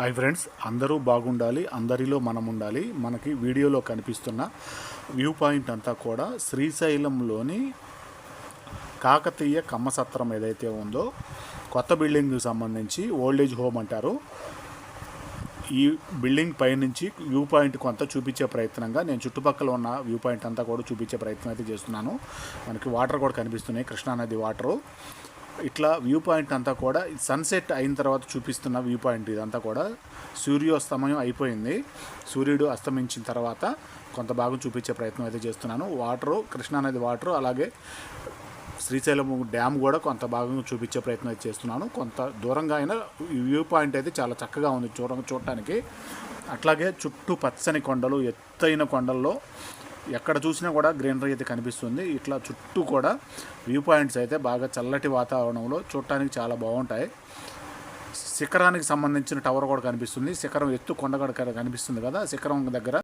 Hi friends అందరూ బాగుండాలి అందరిలో మనం ఉండాలి మనకి వీడియోలో కనిపిస్తున్న వ్యూ పాయింట్ అంతా కూడా శ్రీశైలంలోని కాకతీయ కమ్మసత్రం ఏదైతే ఉందో కొత్త బిల్డింగ్కి సంబంధించి ఓల్డేజ్ హోమ్ అంటారు. ఈ బిల్డింగ్ పైనుంచి వ్యూ పాయింట్ కొంత చూపించే ప్రయత్నంగా నేను చుట్టుపక్కల ఉన్న వ్యూ పాయింట్ అంతా కూడా చూపించే ప్రయత్నం అయితే చేస్తున్నాను. మనకి వాటర్ కూడా కనిపిస్తున్నాయి కృష్ణానది వాటరు. ఇట్లా వ్యూ పాయింట్ అంతా కూడా సన్సెట్ అయిన తర్వాత చూపిస్తున్న వ్యూ పాయింట్ ఇదంతా కూడా సూర్యోస్తమయం అయిపోయింది. సూర్యుడు అస్తమించిన తర్వాత కొంత భాగం చూపించే ప్రయత్నం అయితే చేస్తున్నాను. వాటరు కృష్ణానది వాటరు అలాగే శ్రీశైలం డ్యామ్ కూడా కొంత భాగం చూపించే ప్రయత్నం అయితే చేస్తున్నాను. కొంత దూరంగా అయినా వ్యూ పాయింట్ అయితే చాలా చక్కగా ఉంది చూడ చూడటానికి. అట్లాగే చుట్టూ పచ్చని కొండలు ఎత్తైన కొండల్లో ఎక్కడ చూసినా కూడా గ్రీనరీ అయితే కనిపిస్తుంది. ఇట్లా చుట్టూ కూడా వ్యూ పాయింట్స్ అయితే బాగా చల్లటి వాతావరణంలో చూడటానికి చాలా బాగుంటాయి. శిఖరానికి సంబంధించిన టవర్ కూడా కనిపిస్తుంది. శిఖరం ఎత్తు కొండ కనిపిస్తుంది కదా శిఖరం దగ్గర.